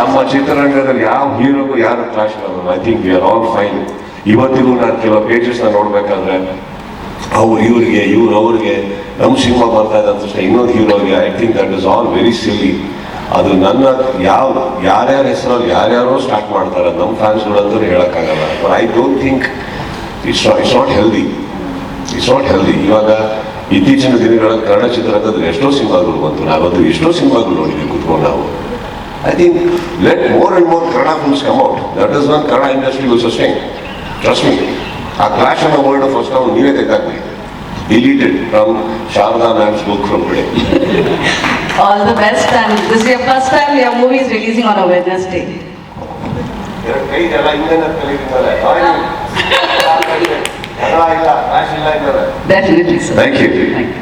ನಮ್ಮ ಚಿತ್ರರಂಗದಲ್ಲಿ ಯಾವ ಹೀರೋಗೂ ಯಾರು clash I think you are all fine ಇವತ್ತಿಗೂ ನಾನು ಕೆಲವು ಪೇಜಸ್ನ ನೋಡ್ಬೇಕಾದ್ರೆ ಅವ್ರು ಇವ್ರಿಗೆ ಇವ್ರು ಅವ್ರಿಗೆ ನಮ್ಮ ಸಿನಿಮಾ ಬರ್ತಾ ಇದೆ ಅಂತ ತಕ್ಷಣ ಇನ್ನೊಂದು ಹೀರೋಗೆ I think that is all very silly ಅದು ನನ್ನ ಯಾವ ಯಾರ್ಯಾರ ಹೆಸರಲ್ಲಿ ಯಾರ್ಯಾರೋ ಸ್ಟಾರ್ಟ್ ಮಾಡ್ತಾರೆ. ನಮ್ಮ ಫ್ಯಾನ್ಸ್ಗಳಂತೂ ಹೇಳೋಕ್ಕಾಗಲ್ಲ. I don't think it's it's not healthy it's not healthy ಇವಾಗ ಇತ್ತೀಚಿನ ದಿನಗಳಲ್ಲಿ ಕನ್ನಡ ಚಿತ್ರರಂಗದಲ್ಲಿ ಎಷ್ಟೋ ಸಿನಿಮಾಗಳು ಬಂತು. ನಾವಂತೂ ಎಷ್ಟೋ ಸಿನಿಮಾಗಳು ನೋಡಿದ್ವಿ ಕುತ್ಕೊಂಡು ನಾವು. I think let more and more Kannada films come out that is one Kannada industry will sustain trust me a clash ಅನ್ನೋ ವರ್ಡ್ ಫಸ್ಟ್ ನಾವು ನೀವೇ ತೆಗೆದಾಕ್ಬಿಡಿ deleted from Sharada ma'am's book from today all the best and this is your first time your movie is releasing on a Wednesday. ಎರಡು ಕೈ ಜನ ಇನ್ನೇನ ಕಲಿತಿದ್ದಾರೆ ಕನ್ನಡ ಇಲ್ಲ clash ಇಲ್ಲ ಇದ್ದಾರೆ Definitely, sir. Thank you Thank you.